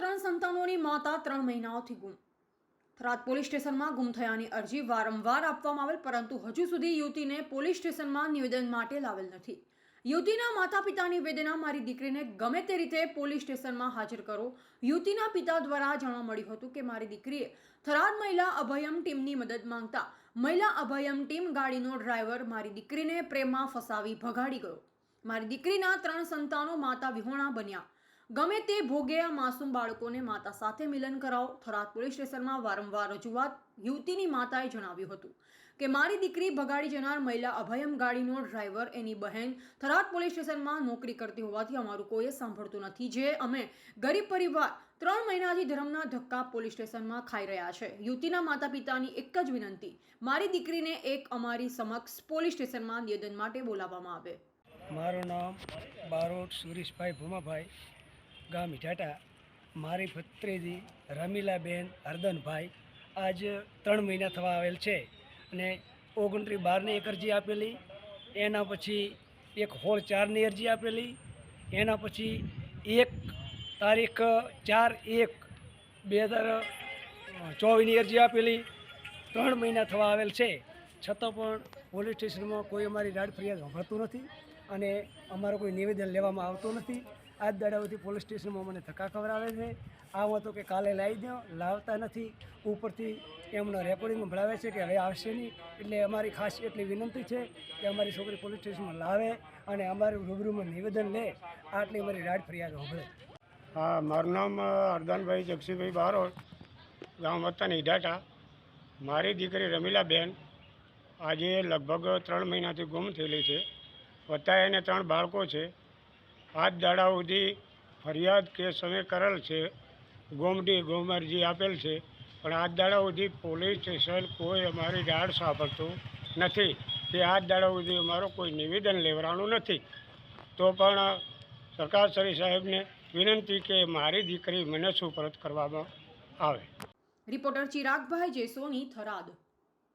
ત્રણ સંતાનોની માતા ત્રણ મહિનાઓથી ગુમ. થરાદ પોલીસ સ્ટેશનમાં ગુમ થયાની અરજી વારંવાર આપવામાં આવેલ, પરંતુ હજુ સુધી યુવતીને પોલીસ સ્ટેશનમાં નિવેદન માટે લાવેલ નથી. યુવતીના માતા પિતાની વેદના મારી દીકરીને ગમે તે રીતે પોલીસ સ્ટેશનમાં હાજર કરો. યુવતીના પિતા દ્વારા જાણવા મળ્યું હતું કે મારી દીકરીએ થરાદ મહિલા અભયમ ટીમની મદદ માંગતા મહિલા અભયમ ટીમ ગાડીનો ડ્રાઈવર મારી દીકરીને પ્રેમમાં ફસાવી ભગાડી ગયો. મારી દીકરીના ત્રણ સંતાનો માતા વિહોણા બન્યા. ગમે તે ભોગે આ માસૂમ બાળકોને માતા સાથે મિલન કરાવો. થરાદ પોલીસ સ્ટેશનમાં વારંવાર રજૂઆત યુવતીની માતાએ જણાવ્યું હતું કે, મારી દીકરી ભગાડી જનાર મહિલા અભયમ ગાડીનો ડ્રાઈવર, એની બહેન થરાદ પોલીસ સ્ટેશનમાં નોકરી કરતી હોવાથી અમારું કોઈ સાંભળતું નથી. જે અમે ગરીબ પરિવાર ત્રણ મહિનાથી ધર્મના ધક્કા પોલીસ સ્ટેશનમાં ખાઈ રહ્યા છે. યુવતીના માતા પિતાની એક જ વિનંતી, મારી દીકરીને એક અમારી સમક્ષ પોલીસ સ્ટેશનમાં નિવેદન માટે બોલાવવામાં આવે. મારું નામ બારોટ સુરેશભાઈ ભૂમાભાઈ. ગામ ઇટાટા મારી ભત્રીજી રમીલાબેન હરદનભાઈ આજ ત્રણ મહિના થવા આવેલ છે અને ઓગણત્રીસ બારની એક અરજી આપેલી, એના પછી એક હોળ ચારની અરજી આપેલી, એના પછી એક તારીખ ચાર એક બે હજાર ચોવીસની અરજી આપેલી, ત્રણ મહિના થવા આવેલ છે. છતાં પણ પોલીસ સ્ટેશનમાં કોઈ અમારી રાડ ફરિયાદ સાંભળતું નથી અને અમારું કોઈ નિવેદન લેવામાં આવતું નથી. આજ દાડાઓથી પોલીસ સ્ટેશનમાં મને ધક્કા ખવડાવે છે. આમાં તો કે કાલે લાવી દો, લાવતા નથી. ઉપરથી એમનો રેકોર્ડિંગ ભણાવે છે કે હવે આવશે નહીં. એટલે અમારી ખાસ એટલી વિનંતી છે કે અમારી છોકરી પોલીસ સ્ટેશનમાં લાવે અને અમારું રૂબરૂમાં નિવેદન લે. આટલી અમારી રાડ ફરિયાદ હોભળે. હા, મારું નામ અરદાનભાઈ જગસીભાઈ બારોટ ગામ વતન ઈડાટા મારી દીકરી રમીલાબેન આજે લગભગ ત્રણ મહિનાથી ગુમ થયેલી છે. વત્તા એને ત્રણ બાળકો છે. આજ દાડા સુધી ફરિયાદ કેસ અમે કરેલ છે. ગોમડી ગોમરજી આપેલ છે. પણ આજ દાડા સુધી પોલીસ સ્ટેશન કોઈ અમારી રાડ સાંભળતું નથી. કે આજ દાડા સુધી અમારું કોઈ નિવેદન લેવડાનું નથી. તો પણ સરકારશ્રી સાહેબને વિનંતી કે મારી દીકરી મને સુપરત કરવામાં આવે. રિપોર્ટર ચિરાગભાઈ જેસોની થરાદ.